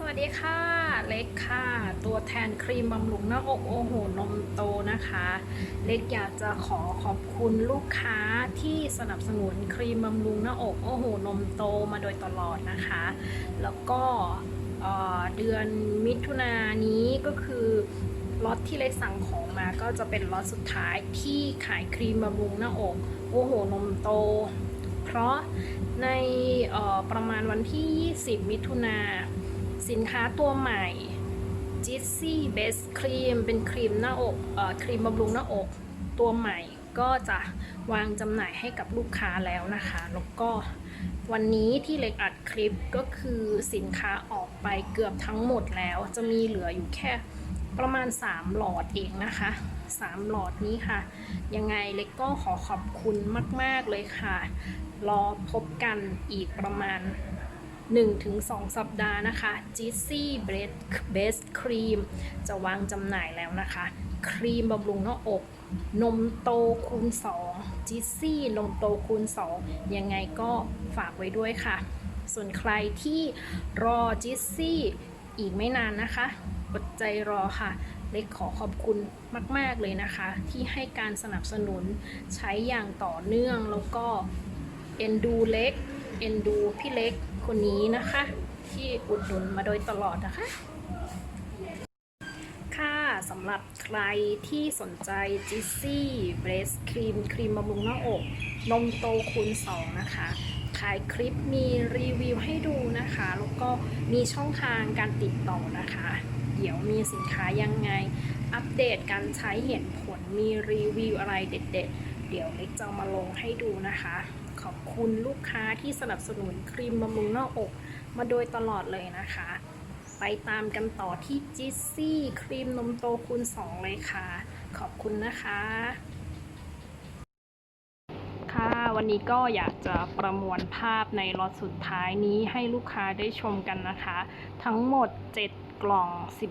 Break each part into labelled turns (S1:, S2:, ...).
S1: สวัสดีค่ะ เล็กค่ะ ตัวแทนครีมบำรุงหน้าอกโอ้โหนมโตนะคะ เล็กอยากจะขอขอบคุณลูกค้าที่สนับสนุนครีมบำรุงหน้าอกโอ้โหนมโตมาโดยตลอดนะคะ แล้วก็เอ่อเดือนมิถุนายนนี้ก็คือล็อตที่เล็กสั่งของมาก็จะเป็นล็อตสุดท้ายที่ขายครีมบำรุงหน้าอกโอ้โหนมโต เพราะในประมาณวันที่ 20 มิถุนา สินค้าตัวใหม่ j i z z y Best Cream เป็นครีมหน้าอกเออครีมบำรุงหน้าอกตัวใหม่ก็จะวางจำหน่ายให้กับลูกค้าแล้วนะคะ แล้วก็วันนี้ที่เล็กอัดคลิปก็คือสินค้าออกไปเกือบทั้งหมดแล้ว จะมีเหลืออยู่แค่ประมาณ 3 หลอดเองนะคะ 3 หลอดนี้ค่ะ ยังไงเล็กก็ขอขอบคุณมาก ๆ เลยค่ะ รอพบกันอีกประมาณ 1-2 สัปดาห์นะคะ j i z z y Best Cream จะวางจำหน่ายแล้วนะคะ ครีมบำรุงหน้าอก นมโตคูณ2 j i z z y นมโตคูณ 2 ยังไงก็ฝากไว้ด้วยค่ะ ส่วนใครที่รอ j i z z y อีกไม่นานนะคะ อดใจรอค่ะ เล็กขอขอบคุณมาก ๆ เลยนะคะ ที่ให้การสนับสนุนใช้อย่างต่อเนื่องแล้วก็เอ็นดูเล็ก เอ็นดูพี่เล็กคนนี้นะคะ ที่อุดหนุนมาโดยตลอดนะคะ ค่ะสำหรับใครที่สนใจจิซี่เบรสครีมครีมบำรุงหน้าอก นมโตคูณ 2 นะคะถ่ายคลิปมีรีวิวให้ดูนะคะ แล้วก็มีช่องทางการติดต่อนะคะ เดี๋ยวมีสินค้ายังไง อัปเดตการใช้เห็นผลมีรีวิวอะไรเด็ด ๆ เดี๋ยวเล็กจะมาลงให้ดูนะคะ ขอบคุณลูกค้าที่สนับสนุนครีมบำรุงหน้าอก มาโดยตลอดเลยนะคะ ไปตามกันต่อที่จิซซี่ครีมนมโตคูณ2เลยค่ะ ขอบคุณนะคะค่ะ วันนี้ก็อยากจะประมวลภาพในล็อตสุดท้ายนี้ให้ลูกค้าได้ชมกันนะคะ ทั้งหมด 7กล่อง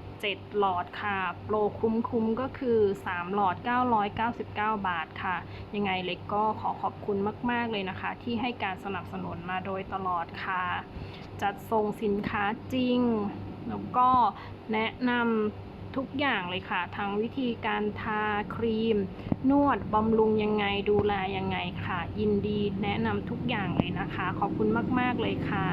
S1: 17 หลอดค่ะ โปรคุ้มๆก็คือ 3 หลอด 999 บาทค่ะ ยังไงเล็กก็ขอขอบคุณมาก ๆ เลยนะคะ ที่ให้การสนับสนุนมาโดยตลอดค่ะ จัดส่งสินค้าจริง แล้วก็แนะนำ ทุกอย่างเลยค่ะ ทั้งวิธีการทาครีม นวดบำรุงยังไงดูแลยังไงค่ะ ยินดีแนะนำทุกอย่างเลยนะคะ ขอบคุณมาก ๆ เลยค่ะ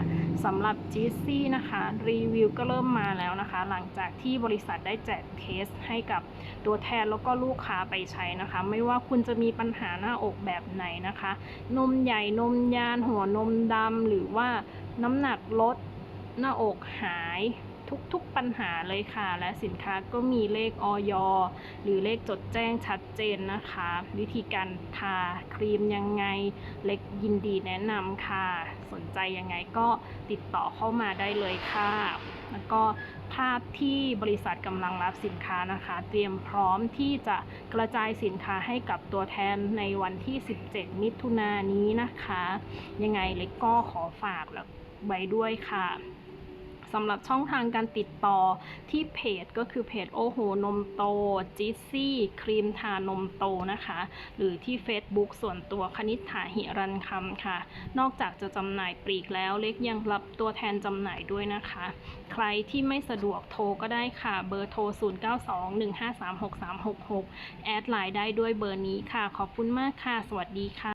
S1: สำหรับจีซี่นะคะ รีวิวก็เริ่มมาแล้วนะคะ หลังจากที่บริษัทได้แจกเทสให้กับตัวแทนแล้วก็ลูกค้าไปใช้นะคะ ไม่ว่าคุณจะมีปัญหาหน้าอกแบบไหนนะคะ นมใหญ่นมยานหัวนมดำหรือว่าน้ำหนักลดหน้าอกหาย ทุกๆปัญหาเลยค่ะ และสินค้าก็มีเลขออยหรือเลขจดแจ้งชัดเจนนะคะ วิธีการทาครีมยังไง เล็กยินดีแนะนำค่ะ สนใจยังไงก็ติดต่อเข้ามาได้เลยค่ะ แล้วก็ภาพที่บริษัทกำลังรับสินค้านะคะ เตรียมพร้อมที่จะกระจายสินค้าให้กับตัวแทนในวันที่ 17 มิถุนายนนี้นะคะ ยังไงเล็กก็ขอฝากไว้ด้วยค่ะ สำหรับช่องทางการติดต่อที่เพจก็คือเพจโอโหนมโตจิซซี่ครีมทานมโตนะคะ หรือที่ Facebook ส่วนตัวคณิษฐาหิรันคำค่ะ นอกจากจะจำหน่ายปลีกแล้วเล็กยังรับตัวแทนจำหน่ายด้วยนะคะ ใครที่ไม่สะดวกโทรก็ได้ค่ะเบอร์โทร 0921536366 แอดไลน์ได้ด้วยเบอร์นี้ค่ะ ขอบคุณมากค่ะ สวัสดีค่ะ